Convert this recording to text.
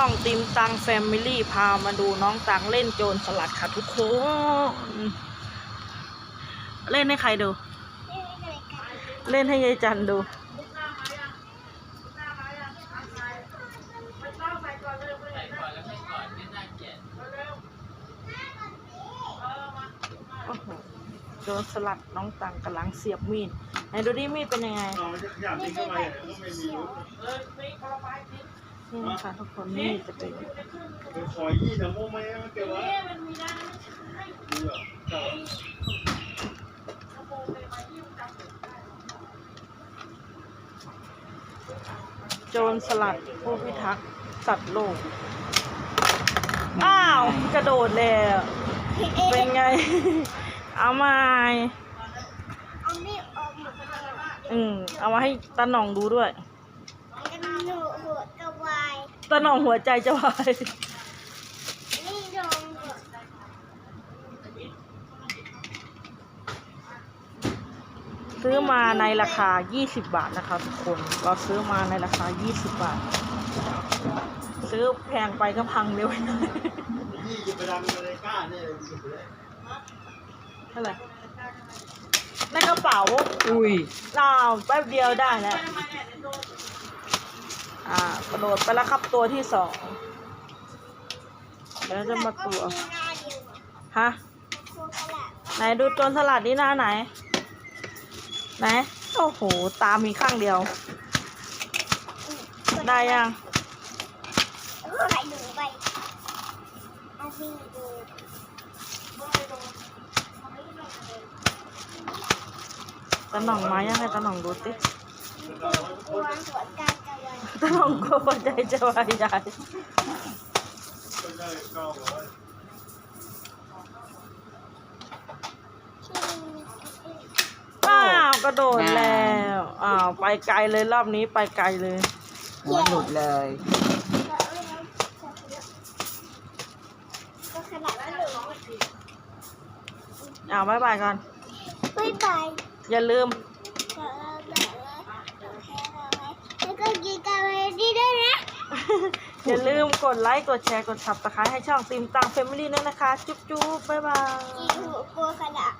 ช่องติมตังแฟมิลี่พามาดูน้องตังเล่นโจรสลัดค่ะทุกคน เล่นให้ใครดู เล่นให้ยายจันดูโอ้โหโจรสลัดน้องตังกำลังเสียบมีดไหนดูดิมีดเป็นยังไงเอามั นจะขยับทิ้งเข้าไปก็ไม่มีรู้นี่นะคะทุกคนมีดจะเป็นเป็นคอยยี่นะโมไม่มันเกี่ยววะดูอะเก่าโจรสลัดผู้พิทักษ์สัตว์โลก อ้าว กระโดดแล้ว เป็นไง เอามาเอาไม่ออกหมดอืมเอามาให้ตาหน่องดูด้วย กันหนูหัวกระวายตาหน่องหัวใจจะวายนี่ลงหัวซื้อมาในราคา 20 บาทนะคะทุกคน เราซื้อมาในราคา 20 บาท ซื้อแพงไปก็พังเร็วหน่อยยี่จะไปดำอะไรกล้าเนี่ยยิงไปเลยเท่าไหร่ในกระเป๋า อุ้ยเราแป๊บเดียวได้แล้ว อ่ากระโดดไปแล้วครับตัวที่สองเดี๋ยวจะมาตัวก็มีหน้ายวฮะไหนดูโจนสลัดนี่หน้าไหน ไหน โอ้โห ตามีข้างเดียว ได้ยังเออให้ดูไปตาหน่องมายังไงตาหน่องดูสิ ตาหน่องกลัวหัวใจจะวายใหญ่ก็ได้เก้าร้อยอ้าวกระโดดแล้วอ้าวไปไกลเลยรอบนี้ไปไกลเลยหัวหลุดเลยก็ขนาดนั้นเลยอ้าวบายบายก่อนไม่ไปอย่าลืม แล้วก็กินกันเลยดีด้วยนะ อย่าลืมกดไลค์ กดแชร์ กด s ับ s c ค i b e ให้ช่องติมตังเฟมิลี่ด้วยนะคะ จุ๊บจุ๊บบ๊ายบาย กินหัวกลัวขนาด